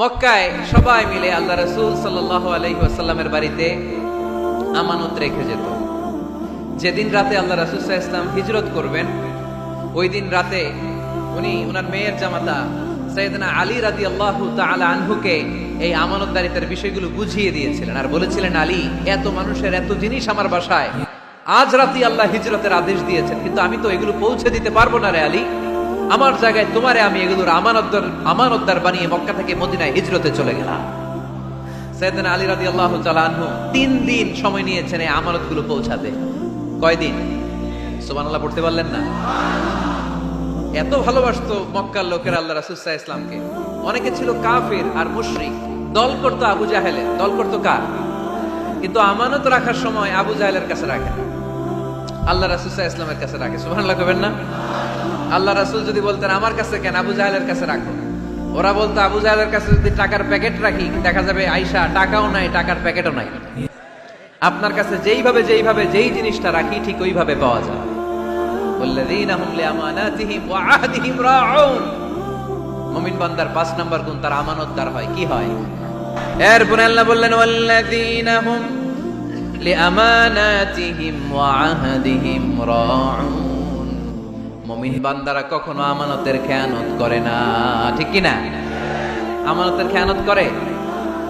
মক্কায় সবাই মিলে আল্লাহ রসুল সাল্লাহ আলহিহাসাল্লামের বাড়িতে আমানত রেখে যেত। যেদিন রাতে আল্লাহ রাসুল ইসলাম হিজরত করবেন, ওই দিন রাতে উনি ওনার মেয়ের জামাতা সৈয়দনা আলী রাদি আল্লাহ তাআলা আনহুকে এই আমানতদারিতার বিষয়গুলো বুঝিয়ে দিয়েছিলেন আর বলেছিলেন, আলী, এত মানুষের এত জিনিস আমার বাসায়। আজ রাতে আল্লাহ হিজরতের আদেশ দিয়েছেন, কিন্তু আমি তো এগুলো পৌঁছে দিতে পারব না রে আলী। আমার জায়গায় তোমারে আমি এগুলোর আমানতদার আমানতদার বানিয়ে মক্কা থেকে মদিনায় হিজরতে চলে গেলাম। সৈয়দনা আলী আল্লাহ আনহু তিন দিন সময় নিয়েছেন এই আমানতগুলো পৌঁছাতে। কয়দিন? সুবহানাল্লাহ, পড়তে পারলেন না? এত ভালোবাসতো মক্কার লোকের আল্লাহ ইসলামকে অনেকে ছিল কাফের আর মুশরিক। দল করতো আবু দল করতো কার? কিন্তু আমানত রাখার সময় আবু জাহেলের কাছে রাখে। আল্লাহ রাসুসাহ ইসলামের কাছে রাখে। সুবহানাল্লাহ কবেন না? আল্লাহ রাসুল যদি বলতেন, আমার কাছে কেন আবু জাহেলের কাছে রাখো ওরা বলতো, আবু জাহেলের কাছে যদি টাকার প্যাকেট রাখি, দেখা যাবে আইসা টাকাও নাই, টাকার প্যাকেটও নাই। আপনার কাছে যেইভাবে যেইভাবে, যেই জিনিসটা রাখি, ঠিক ওইভাবে পাওয়া যায়। মুমিন পাঁচ তার আমানতদার হয়। কি হয়? বললেন ওয়া মুমিন বান্দারা কখনো আমানতের খেয়ানত করে না। ঠিক কি না আমানতের খেয়ানত করে,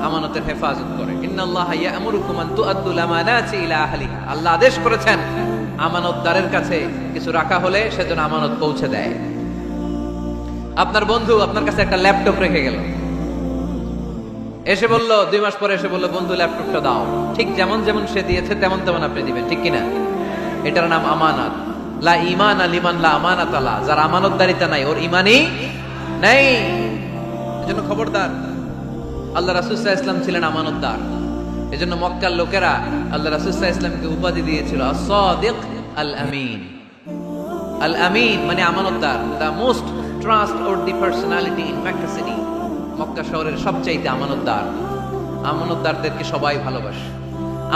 আমানতের হেফাজত করে। ইন্নাল্লাহ ইয়ামুরুকুম আন তুআদ্দুল আমানাতি ইলা আল্লাহ আদেশ করেছেন, আমানতদারের কাছে কিছু রাখা হলে সেজন্য আমানত পৌঁছে দেয়। আপনার বন্ধু আপনার কাছে একটা ল্যাপটপ রেখে গেল। এসে বলল, দুই মাস পরে এসে বলল, বন্ধু, ল্যাপটপটা দাও। ঠিক যেমন যেমন সে দিয়েছে, তেমন তেমন আপনি দিবেন। ঠিক কিনা? এটার নাম আমানত। লা ইমান আলিমান লা আমানাত আলা যার আমানতদারিতা নাই, ওর ইমানই নাই। এজন্য খবরদার, আল্লাহ ইসলাম ছিলেন আমানতদার। এজন্য মক্কার লোকেরা আল্লাহ ইসলামকে উপাধি দিয়েছিল আল আমিন আল আমিন মানে আমানতদার the most trust or the personality in Mecca Mecca শহরের সবচাইতে আমানতদার। আমানতদারদেরকে সবাই ভালোবাসে।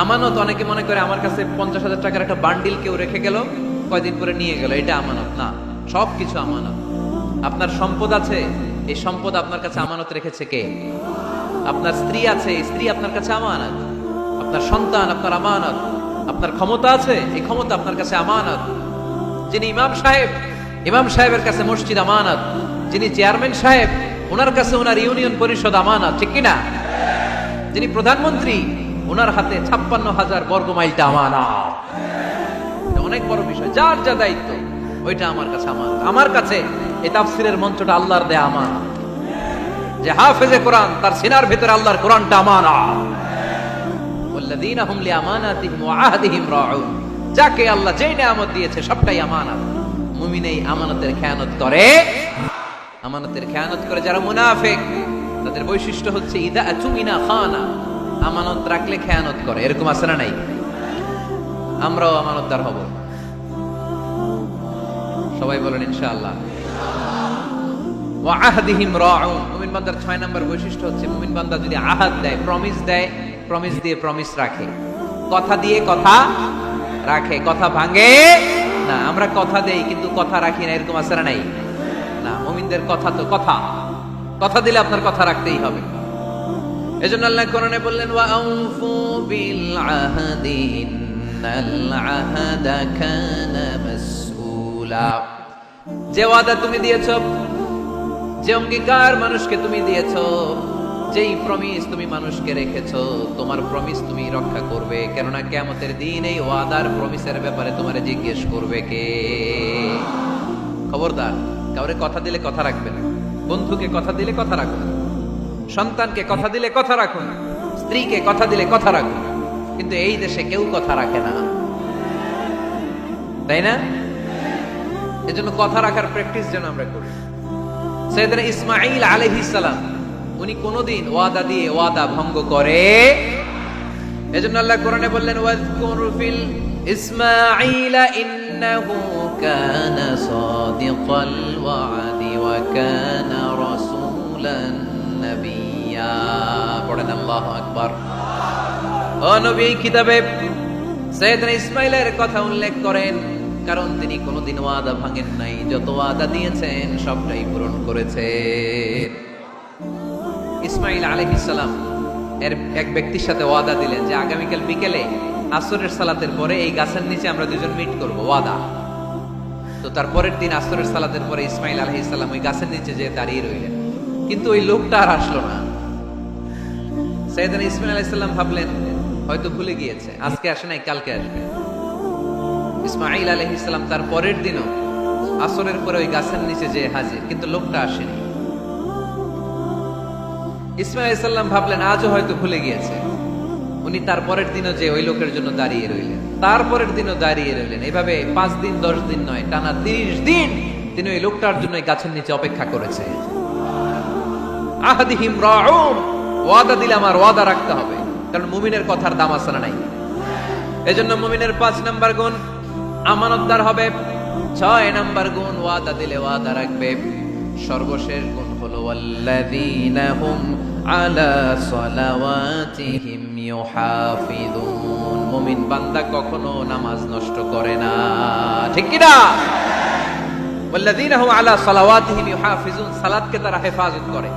আমানত অনেকে মনে করে আমার কাছে পঞ্চাশ হাজার টাকার একটা বান্ডিল কেউ রেখে গেল কয়দিন পরে নিয়ে গেল, এটা আমানত, না সব কিছু আমানত। আপনার সম্পদ আছে, এই সম্পদ আপনার কাছে আমানত রেখেছে কে? আপনার স্ত্রী আছে স্ত্রী আপনার কাছে আমানত। আপনার সন্তান, আপনার আমানত। আপনার ক্ষমতা আছে, এই ক্ষমতা আপনার কাছে আমানত। যিনি ইমাম সাহেব, ইমাম সাহেবের কাছে মসজিদ আমানত। যিনি চেয়ারম্যান সাহেব, ওনার কাছে ওনার ইউনিয়ন পরিষদ আমানত, ঠিক কিনা? যিনি প্রধানমন্ত্রী, ওনার হাতে ছাপ্পান্ন হাজার বর্গ মাইলটা আমানত। অনেক বড় বিষয় যার যা দায়িত্ব ওইটা আমার কাছে আমার আমার কাছে এই তাফসিরের মঞ্চটা আল্লাহর দেয়া আমার যে হাফেজে কোরআন তার সিনার ভেতরে আল্লাহর কোরআনটা আমানা والذين هم لأماناتهم وعهدهم راعون যাকে আল্লাহ যেই নিয়ামত দিয়েছে সবটাই আমানত মুমিন এই আমানতের খেয়ানত করে আমানতের খেয়ানত করে যারা মুনাফিক তাদের বৈশিষ্ট্য হচ্ছে ইদা তুমিনা খানা আমানত রাখলে খেয়ানত করে এরকম আছে না নাই আমরাও আমানতদার হব সবাই বলেন ইনশাআল্লাহ। ওয়াহদিহিম রাউন। মুমিন বান্দার ছয় নম্বর বৈশিষ্ট্য হচ্ছে মুমিন বান্দা যদি আহাদ দেয় প্রমিস দেয় প্রমিস দিয়ে প্রমিস রাখে। কথা দিয়ে কথা রাখে, কথা ভাঙে। না, আমরা কথা দেই কিন্তু কথা রাখি না, এরকম না নাই? না, মুমিনদের কথা তো কথা। কথা দিলে আপনার কথা রাখতেই হবে। এজন্য আল্লাহ কোরআনে বললেন ওয়া আউফু বিল আহদি, ইন্নাল আহাদা কানা মাসউলা যে ওয়াদা তুমি দিয়েছ, যে অঙ্গীকার মানুষকে তুমি দিয়েছ, যেই প্রমিস তুমি মানুষকে রেখেছ, তোমার প্রমিস তুমি রক্ষা করবে। কেননা কেমতের দিন এই ওয়াদার প্রমিসের ব্যাপারে তোমার জিজ্ঞেস করবে কে? খবরদার, কাউরে কথা দিলে কথা রাখবে না। বন্ধুকে কথা দিলে কথা রাখুন সন্তানকে কথা দিলে কথা রাখুন স্ত্রীকে কথা দিলে কথা রাখুন কিন্তু এই দেশে কেউ কথা রাখে না। তাই না? এজন্য কথা রাখার প্র্যাকটিস যেন আমরা করি। সৈয়দনা ইসমাইল সালাম, উনি কোনদিন ওয়াদা দিয়ে ওয়াদা ভঙ্গ করে এজন্য আল্লাহ কোরআনে বললেন ওয়াজকুর ফিল ইসমাইল ইন্নাহু কানা সাদিকাল ওয়াদি ওয়া কানা রাসূলান নাবিয়্যা পড়েন আল্লাহু আকবার। ও নবী, কিতাবে সৈয়দনা ইসমাইলের কথা উল্লেখ করেন। কারণ তিনি কোনোদিন ওয়াদা ভাঙেন নাই। যত ওয়াদা দিয়েছেন, সবটাই পূরণ করেছে। ইসমাইল আলহিসাল্লাম এর এক ব্যক্তির সাথে ওয়াদা দিলেন যে, আগামীকাল বিকেলে আসরের সালাতের পরে এই গাছের নিচে আমরা দুজন মিট করব, ওয়াদা। তো তার পরের দিন আসরের সালাতের পরে ইসমাইল আলহিসাল্লাম ওই গাছের নিচে যেয়ে দাঁড়িয়ে রইলেন। কিন্তু ওই লোকটা আর আসলো না। সৈয়দান ইসমাইল আলাইসাল্লাম ভাবলেন, হয়তো ভুলে গিয়েছে, আজকে আসে নাই, কালকে আসবে। ইসমাইল আলহিসাল্লাম তার পরের দিনও আসরের পরে ওই গাছের নিচে যে হাজির, কিন্তু লোকটা আসেনি। ইসমাইল সাল্লাম ভাবলেন, আজও হয়তো ভুলে গিয়েছে। উনি তার পরের দিনও যে ওই লোকের জন্য দাঁড়িয়ে রইলেন। তারপরের দিনও দাঁড়িয়ে রইলেন। এভাবে পাঁচ দিন, দশ দিন নয়, টানা তিরিশ দিন তিনি ওই লোকটার জন্য গাছের নিচে অপেক্ষা করেছে। আহাদিহিম রাউম ওয়াদা দিলে আমার ওয়াদা রাখতে হবে, কারণ মুমিনের কথার দাম না নাই। এজন্য মুমিনের পাঁচ নাম্বার গুণ আমানতদার হবে। ছয় নাম্বার গুণ ওয়াদা দিলে ওয়াদা রাখবে। সর্বশেষ গুণ হলো, ওয়াল্লাযীনা হুম আলা সালাওয়াতিহিম ইউহাফিযুন। মুমিন বান্দা কখনো নামাজ নষ্ট করে না। ঠিক কি না? ওয়াল্লাযীনা হুম আলা সালাওয়াতিহিম ইউহাফিযুন। সালাতকে তারা হেফাজত করে।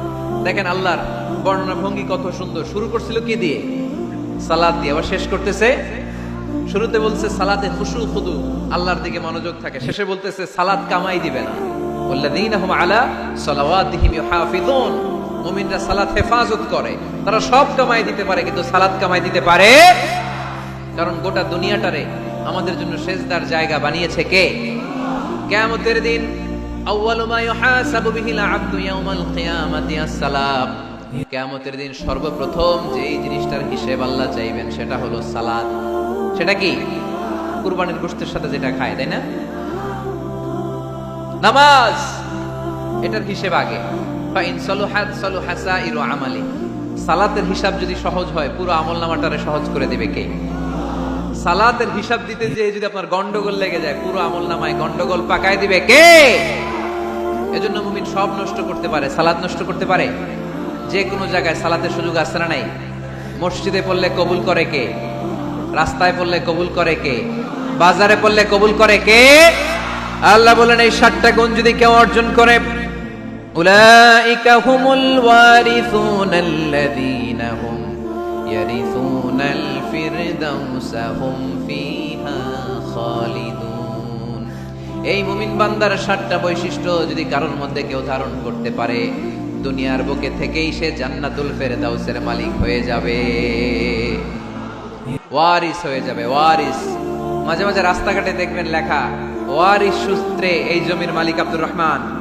দেখেন আল্লাহর বর্ণনা ভঙ্গি কত সুন্দর। শুরু করছিল কি দিয়ে? সালাত দিয়ে। আবার শেষ করতেছে শুরুতে বলছে, সালাতে খুশু খুদু। আল্লাহর দিকে মনোযোগ থাকে। শেষে বলতেছে, সালাত কামাই দিবে না। দিন সর্বপ্রথম যেই জিনিসটার হিসেব আল্লাহ চাইবেন, সেটা হলো সালাত। সেটা কি? কুরবানির গোশতের সাথে যেটা খায়, তাই না? নামাজ! এটার হিসেব আগে। আমালি। সালাতের হিসাব যদি সহজ হয়, পুরো আমল নামাটারে সহজ করে দিবে কে? সালাতের হিসাব দিতে যে যদি আপনার গন্ডগোল লেগে যায়, পুরো আমল নামায় গন্ডগোল পাকায় দিবে কে? এজন্য মুমিন সব নষ্ট করতে পারে, সালাত নষ্ট করতে পারে। যে কোনো জায়গায় সালাতের সুযোগ আছে না নাই? মসজিদে পড়লে কবুল করে কে? রাস্তায় পড়লে কবুল করে কে? বাজারে পড়লে কবুল করে কে? আল্লাহ বলেন, এই ষাটটা গুণ যদি কেউ অর্জন করে এই মুমিন বান্দার ষাটটা বৈশিষ্ট্য যদি কারোর মধ্যে কেউ ধারণ করতে পারে, দুনিয়ার বুকে থেকেই সে জান্নাতুল ফেরদাউসের মালিক হয়ে যাবে। ওয়ারিস হয়ে যাবে, ওয়ারিস। মাঝে মাঝে রাস্তাঘাটে দেখবেন লেখা, ওয়ারিস সূত্রে এই জমির মালিক আব্দুর রহমান।